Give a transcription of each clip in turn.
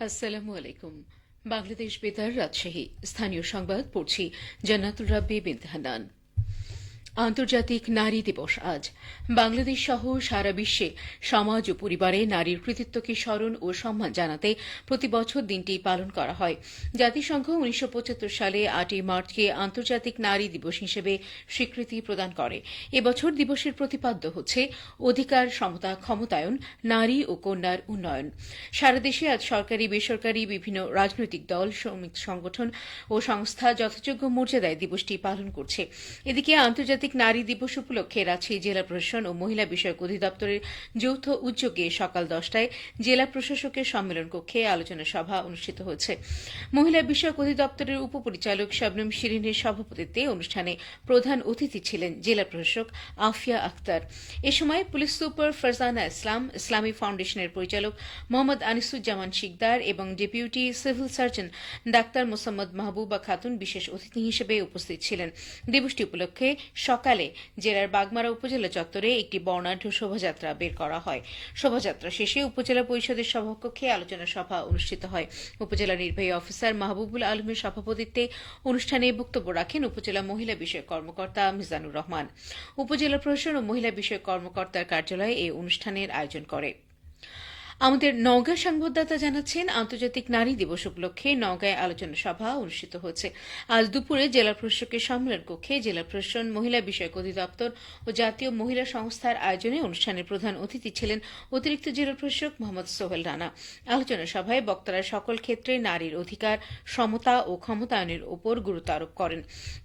আসসালামু আলাইকুম। বাংলাদেশ বেতার রাজশাহী। স্থানীয় সংবাদ পড়ছি জান্নাতুল রাব্বি বিন হান্নান আন্তর্জাতিক নারী দিবস আজ। বাংলাদেশ সহ সারা বিশ্বে সমাজ ও পরিবারে নারীর কৃতিত্বকে স্মরণ ও সম্মান জানাতে প্রতি বছর দিনটি পালন করা হয়। জাতিসংঘ উনিশশো পঁচাত্তর সালে আটই মার্চকে আন্তর্জাতিক নারী দিবস হিসেবে স্বীকৃতি প্রদান করে। এবছর দিবসের প্রতিপাদ্য হচ্ছে অধিকার, সমতা, ক্ষমতায়ন, নারী ও কন্যার উন্নয়ন। সারা দেশে আজ সরকারি, বেসরকারি, বিভিন্ন রাজনৈতিক দল, শ্রমিক সংগঠন ও সংস্থা যথাযোগ্য মর্যাদায় দিবসটি পালন করছে। এদিকে আন্তর্জাতিক নারী দিবস উপলক্ষে রাজশাহী জেলা প্রশাসন ও মহিলা বিষয়ক অধিদপ্তরের যৌথ উদ্যোগে সকাল দশটায় জেলা প্রশাসকের সম্মেলন কক্ষে আলোচনা সভা অনুষ্ঠিত হয়েছে। মহিলা বিষয়ক অধিদপ্তরের উপপরিচালক শবনম শিরিনের সভাপতিত্বে অনুষ্ঠানে প্রধান অতিথি ছিলেন জেলা প্রশাসক আফিয়া আক্তার এ সময় পুলিশ সুপার ফারজানা ইসলাম, ইসলামী ফাউন্ডেশনের পরিচালক মোহাম্মদ আনিসুজ্জামান শিকদার এবং deputy civil surgeon doctor Mosammat Mahbuba Khatun বিশেষ অতিথি হিসেবে উপস্থিত ছিলেন। দিবসটি উপলক্ষে সকালে জেলার বাগমারা উপজেলা চত্বরে একটি বর্ণাঢ্য শোভাযাত্রা বের করা হয়। শোভাযাত্রা শেষে উপজেলা পরিষদের সভাকক্ষে আলোচনা সভা অনুষ্ঠিত হয়। উপজেলা নির্বাহী অফিসার মাহবুবুল আলমের সভাপতিত্বে অনুষ্ঠানে বক্তব্য রাখেন উপজেলা মহিলা বিষয়ক কর্মকর্তা মিজানুর রহমান। উপজেলা প্রশাসন ও মহিলা বিষয়ক কর্মকর্তার কার্যালয়ে এই অনুষ্ঠানের আয়োজন করে। আমাদের নওগাঁ সংবাদদাতা জানাচ্ছেন, আন্তর্জাতিক নারী দিবস উপলক্ষে নওগাঁয় আলোচনা সভা অনুষ্ঠিত হয়েছে আজ দুপুরে জেলা প্রশাসকের সম্মেলন কক্ষে জেলা প্রশাসন, মহিলা বিষয়ক অধিদপ্তর ও জাতীয় মহিলা সংস্থার আয়োজনে অনুষ্ঠানের প্রধান অতিথি ছিলেন অতিরিক্ত জেলা প্রশাসক মোহাম্মদ সোহেল রানা। আলোচনা সভায় বক্তারা সকল ক্ষেত্রে নারীর অধিকার, সমতা ও ক্ষমতায়নের উপর গুরুত্ব আরোপ করেন।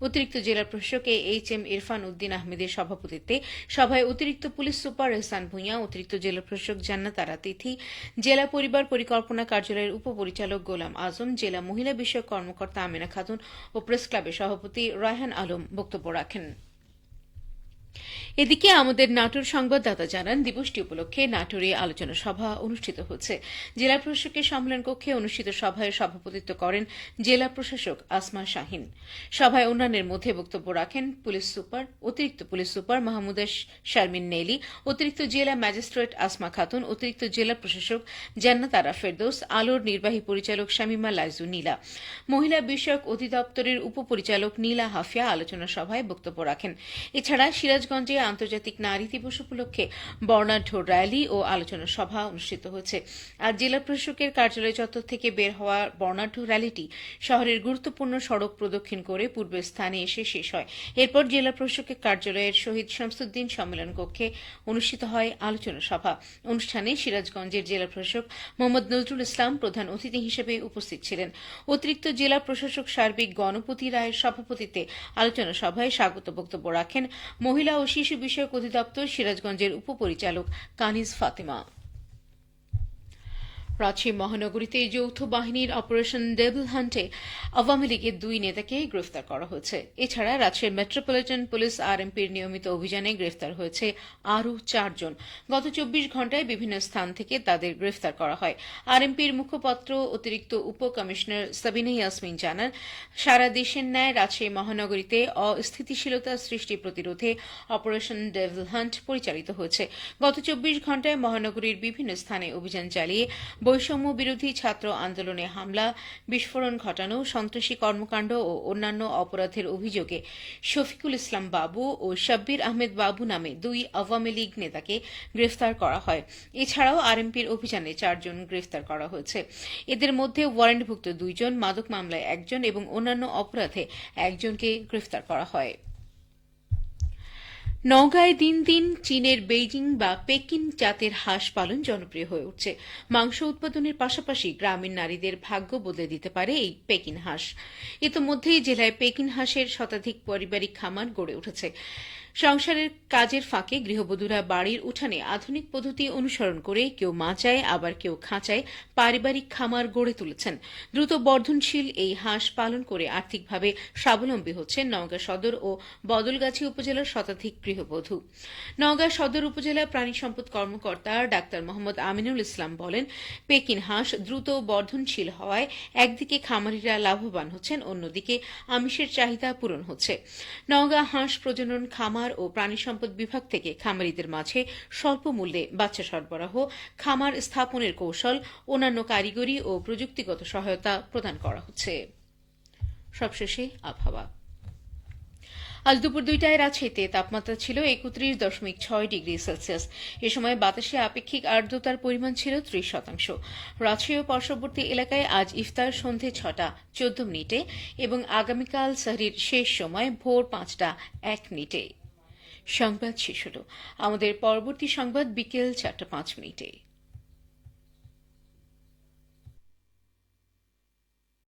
অতিরিক্ত জেলা প্রশাসক এইচ এম ইরফান উদ্দিন আহমেদের সভাপতিত্বে সভায় অতিরিক্ত পুলিশ সুপার এহসান ভূঁইয়া, অতিরিক্ত জেলা প্রশাসক জান্নাতারা তিথি জেলা পরিবার পরিকল্পনা কার্যালয়ের উপপরিচালক গোলাম আজম, জেলা মহিলা বিষয়ক কর্মকর্তা আমিনা খাতুন ও প্রেস ক্লাবের সভাপতি রায়হান আলম বক্তব্য রাখেন। এদিকে আমাদের নাটোর সংবাদদাতা জানান, দিবসটি উপলক্ষে নাটোরে আলোচনা সভা অনুষ্ঠিত হচ্ছে। জেলা প্রশাসকের সম্মেলন কক্ষে অনুষ্ঠিত সভায় সভাপতিত্ব করেন জেলা প্রশাসক আসমা শাহিন। সভায় অন্যান্যের মধ্যে বক্তব্য রাখেন পুলিশ সুপার, অতিরিক্ত পুলিশ সুপার মাহমুদা শারমিন নেলি অতিরিক্ত জেলা ম্যাজিস্ট্রেট আসমা খাতুন, অতিরিক্ত জেলা প্রশাসক জান্নাত আরা ফেরদৌস, আলোর নির্বাহী পরিচালক শামিমা লাইজু নীলা। মহিলা বিষয়ক অধিদপ্তরের উপপরিচালক নীলা হাফিয়া আলোচনা সভায় বক্তব্য রাখেন। এছাড়া সিরাজগঞ্জে আন্তর্জাতিক নারী দিবস উপলক্ষে বর্ণাঢ্য র্যালি ও আলোচনা সভা অনুষ্ঠিত হয়েছে। আজ জেলা প্রশাসকের কার্যালয় চত্বর থেকে বের হওয়া বর্ণাঢ্য র্যালিটি শহরের গুরুত্বপূর্ণ সড়ক প্রদক্ষিণ করে পূর্বের স্থানে এসে শেষ হয়। এরপর জেলা প্রশাসকের কার্যালয়ের শহীদ শামসুদ্দিন সম্মেলন কক্ষে অনুষ্ঠিত হয় আলোচনা সভা। অনুষ্ঠানে সিরাজগঞ্জের জেলা প্রশাসক মোহাম্মদ নজরুল ইসলাম প্রধান অতিথি হিসেবে উপস্থিত ছিলেন। অতিরিক্ত জেলা প্রশাসক সার্বিক গণপতি রায়ের সভাপতিত্বে আলোচনা সভায় স্বাগত বক্তব্য রাখেন মহিলা ও শিশু বিষয়ক অধিদপ্তর সিরাজগঞ্জের উপপরিচালক কানিজ ফাতেমা। রাজশাহী মহানগরীতে যৌথ বাহিনীর অপারেশন ডেবল হান্টে আওয়ামী লীগের দুই নেতাকে গ্রেফতার করা হয়েছে। এছাড়া রাজশাহী মেট্রোপলিটন পুলিশ আরএমপির নিয়মিত অভিযানে গ্রেফতার হয়েছে আরও চারজন। গত চব্বিশ ঘণ্টায় বিভিন্ন স্থান থেকে তাদের গ্রেফতার করা হয়। আরএমপির মুখপাত্র অতিরিক্ত উপ কমিশনার সাবিনা ইয়াসমিন জানান, সারা দেশের ন্যায় রাজশাহী মহানগরীতে অস্থিতিশীলতা সৃষ্টি প্রতিরোধে অপারেশন ডেভল হান্ট পরিচালিত হয়েছে। গত চব্বিশ ঘণ্টায় মহানগরীর বিভিন্ন স্থানে অভিযান চালিয়ে বৈষম্য বিরোধী ছাত্র আন্দোলনে হামলা, বিস্ফোরণ ঘটানো, সন্ত্রাসী কর্মকাণ্ড ও অন্যান্য অপরাধের অভিযোগে শফিকুল ইসলাম বাবু ও শাব্বির আহমেদ বাবু নামে দুই আওয়ামী লীগ নেতাকে গ্রেফতার করা হয়। এছাড়াও আরএমপির অভিযানে চারজন গ্রেফতার করা হয়েছে। এদের মধ্যে ওয়ারেন্টভুক্ত দুইজন, মাদক মামলায় একজন এবং অন্যান্য অপরাধে একজনকে গ্রেফতার করা হয়। নওগাঁয় দিন দিন চীনের বেইজিং বা পেকিন জাতের হাঁস পালন জনপ্রিয় হয়ে উঠছে। মাংস উৎপাদনের পাশাপাশি গ্রামীণ নারীদের ভাগ্য বদলে দিতে পারে এই পেকিন হাঁস। ইতোমধ্যেই জেলায় পেকিন হাঁসের শতাধিক পারিবারিক খামার গড়ে উঠেছে। সংসারের কাজের ফাঁকে গৃহবধূরা বাড়ির উঠানে আধুনিক পদ্ধতি অনুসরণ করে কেউ মাচায়, আবার কেউ খাঁচায় পারিবারিক খামার গড়ে তুলেছেন। দ্রুত বর্ধনশীল এই হাঁস পালন করে আর্থিকভাবে স্বাবলম্বী হচ্ছেন নওগাঁ সদর ও বদলগাছি উপজেলার শতাধিক গৃহবধূ। নওগাঁ সদর উপজেলা প্রাণী সম্পদ কর্মকর্তা ডাক্তার মোহাম্মদ আমিনুল ইসলাম বলেন পেকিন হাঁস দ্রুত বর্ধনশীল হওয়ায় একদিকে খামারিরা লাভবান হচ্ছেন, অন্যদিকে আমিষের চাহিদা পূরণ হচ্ছে। নওগাঁ হাঁস প্রজনন খামার খামার ও প্রাণী সম্পদ বিভাগ থেকে খামারিদের মাঝে স্বল্প মূল্যে বাচ্চা সরবরাহ, খামার স্থাপনের কৌশল, অন্যান্য কারিগরি ও প্রযুক্তিগত সহায়তা প্রদান করা হচ্ছে। সবশেষে আবহাওয়া। আজ দুপুর দুইটায় রাজশাহীতে তাপমাত্রা ছিল একত্রিশ দশমিক ছয় ডিগ্রি সেলসিয়াস। এ সময় বাতাসে আপেক্ষিক আর্দ্রতার পরিমাণ ছিল ত্রিশ শতাংশ। রাজশাহী ও পার্শ্ববর্তী এলাকায় আজ ইফতার সন্ধে ছটা, চোদ্দ মিনিটে এবং আগামীকাল সাহরির শেষ সময় ভোর পাঁচটা, এক মিনিটে। সংবাদ শেষ হল। আমাদের পরবর্তী সংবাদ বিকেল চারটা পাঁচ মিনিটে।